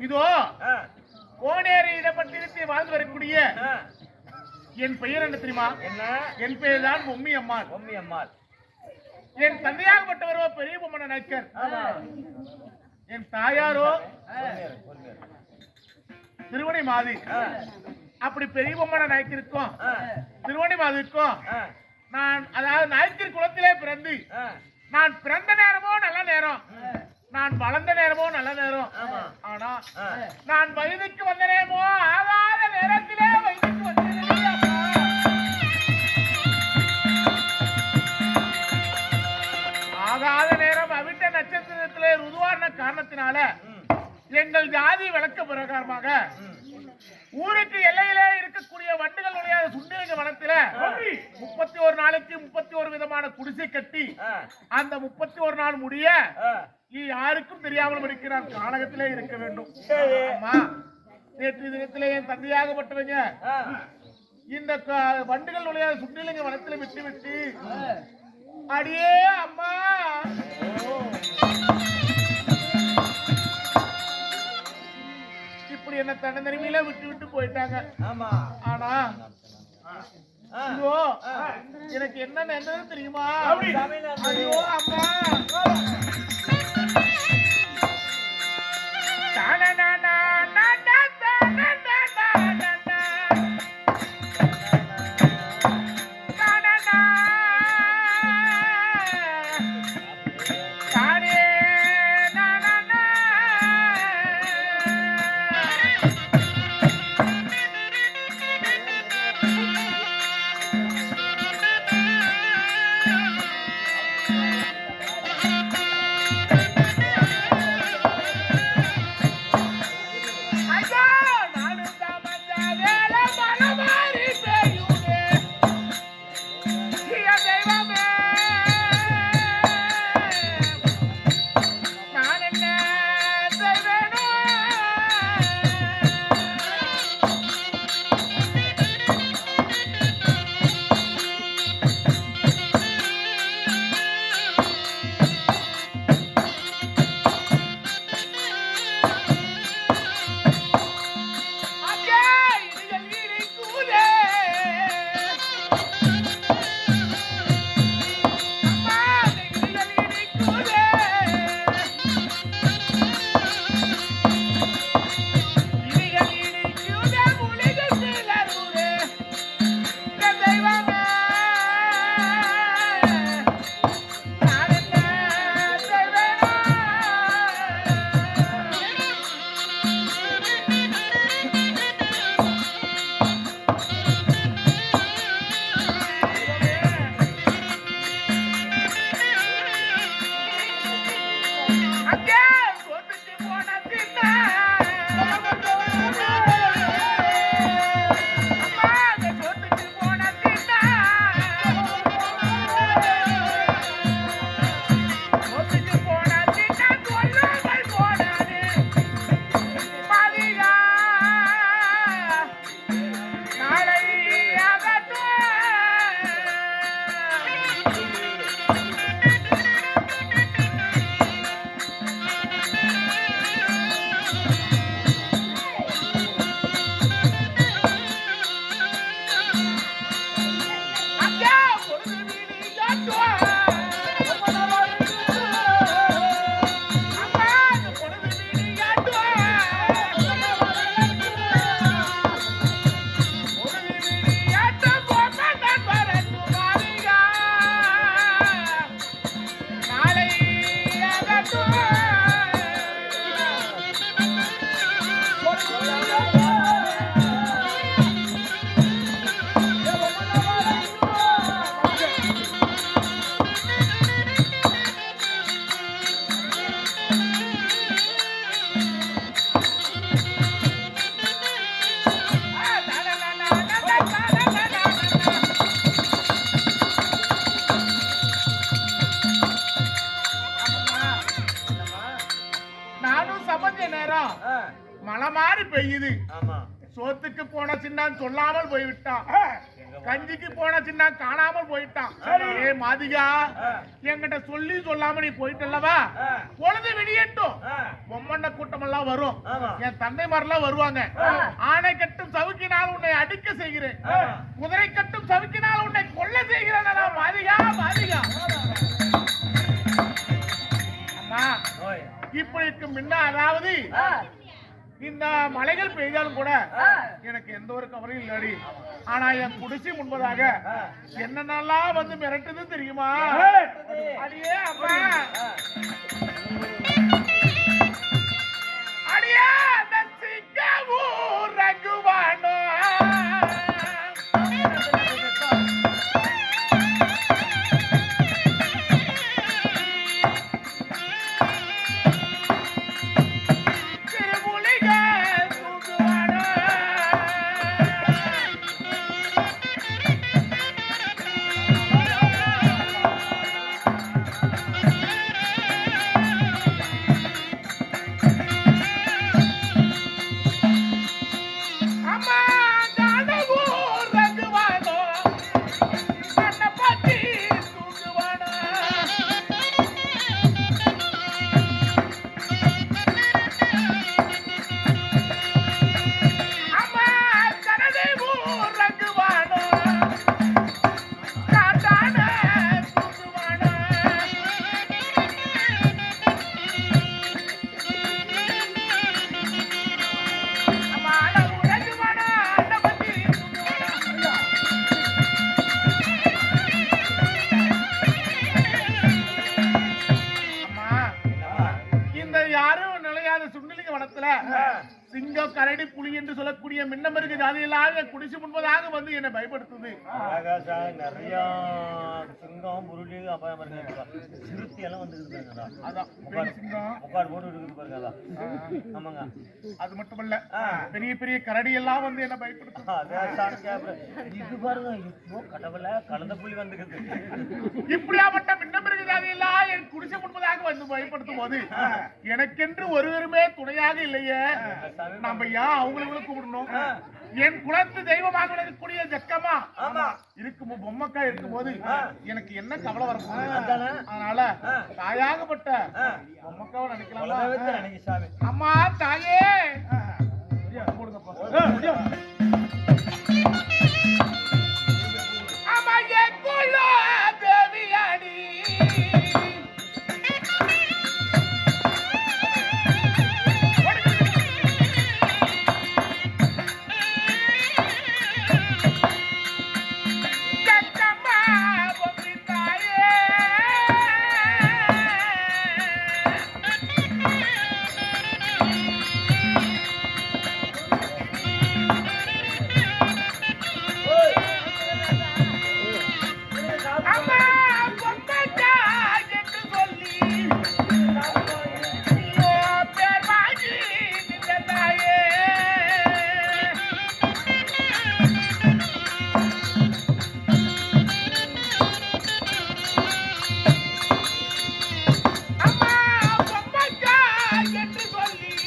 இதோ ஆ, கோனேரி இடப்பட்டிருத்தி வாழ்ந்து வரக்கூடிய. என் பெயர் என்ன தெரியுமா? என்ன? என் பெயர் தான் பொம்மி அம்மாள். பொம்மி அம்மாள். என் தந்தையாகப்பட்டவரோ பெரிய பொம்மன நாயக்கர். ஆமா என் தாயாரோ. திருவணி மாதி. அப்படி பெரிய பொம்மன நாயக்கிற்கும் ஆ, திருவணி மாதிற்கும் ஆ, நான் அதாவது நாயக்கர் குலத்திலே பிறந்து. நான் பிறந்த நேரமோ நல்ல நேரம். நான் வளர்ந்த நேரமோ நல்ல நேரம். ஆனா. நான் வயதுக்கு வந்த நேரமோ ஆகாத நேரத்திலே வயதுக்கு அம்மா. ஆகாத நேரம் அவிட்ட நட்சத்திரத்திலே ருதுவான காரணத்தினால எங்கள் ஜாதி விளக்க பிரகாரமாக. ஊருக்கு எல்லையிலே இருக்கக்கூடிய வண்டுகளுடைய சுண்டிலிங்க வனத்தில முப்பத்தி ஒரு நாளைக்கு முப்பத்தி ஒரு விதமான குடிசை கட்டி அந்த முப்பத்தி ஒரு நாள் முடிய யாருக்கும் தெரியாமல் இருக்கிறான் கானகத்திலே இருக்க வேண்டும். நேற்று தினத்திலே என் தந்தையாகப்பட்டவங்க இந்த க- வண்டுகளுடைய சுண்டிலிங்க வனத்தில விட்டு விட்டு அடியே அம்மா. இப்படி என்ன தன்னந்தனிமையில விட்டு விட்டு போயிட்டாங்க. ஆமா. ஆனா. ஐயோ எனக்கு என்ன என்னன்னு தெரியுமா. ஐயோ அம்மா. சமைச்ச நேரம். மழை மாதிரி பெய்யுது. சோத்துக்கு போன சின்னான்னு சொல்லாமல் போய்விட்டான் கஞ்சிக்கு போன சின்ன காணாமல் போயிட்டான் ஏ மாதிகா என்கிட்ட சொல்லி சொல்லாம நீ போயிட்டல்லவா. பொழுது விடியட்டும். ஆ. பொம்மண்ண கூட்டம் எல்லாம் வரும். என் தந்தை மாதிரிலாம் வருவாங்க ஆணை கட்டும் சவுக்கினால் உன்னை அடிக்க செய்கிறேன். இப்படிக்கு முன்ன அதாவது. இந்த மலைகள் பெய்தாலும் கூட. எனக்கு எந்த ஒரு கவலையும் இல்லடி ஆனா என் குடிசை முன்பதாக. என்னென்னலாம் வந்து மிரட்டுது தெரியுமா கரடி புலி என்று சொல்லக்கூடிய மின்னமருக்கு ஜாதியிலாக குடிசை முன்பதாக வந்து என்னை பயப்படுத்துது. நிறைய சிங்கம் அப்புறம் பாருங்க. சிறுத்தை எல்லாம் சிங்கம். முக்காடு போட்டு இருக்குது ஆமாங்க. அது மட்டுமல்ல. பெரிய பெரிய கரடி எல்லாம் வந்து என்ன பயப்படுத்தும். இது பாருங்க இப்போ கடவுள கலந்த புள்ளி வந்துக்குது இப்படியாப்பட்ட மின்னமருக்கு ஜாதியெல்லாம் என் குடிசை முன்பதாக வந்து பயப்படுத்தும் போது எனக்கென்று ஒருவருமே துணையாக இல்லையே. நாம ஏன் அவங்களுக்கு கூப்பிடணும். என் குலத்து தெய்வமாக இருக்கக்கூடிய ஜக்கமா இருக்கும் பொம்மக்கா இருக்கும்போது எனக்கு என்ன கவலை அதானே? அதனால. தாயாகப்பட்ட. பொம்மக்காவை நினைக்கலாமா? அம்மா தாயே! போடுங்கப்பா.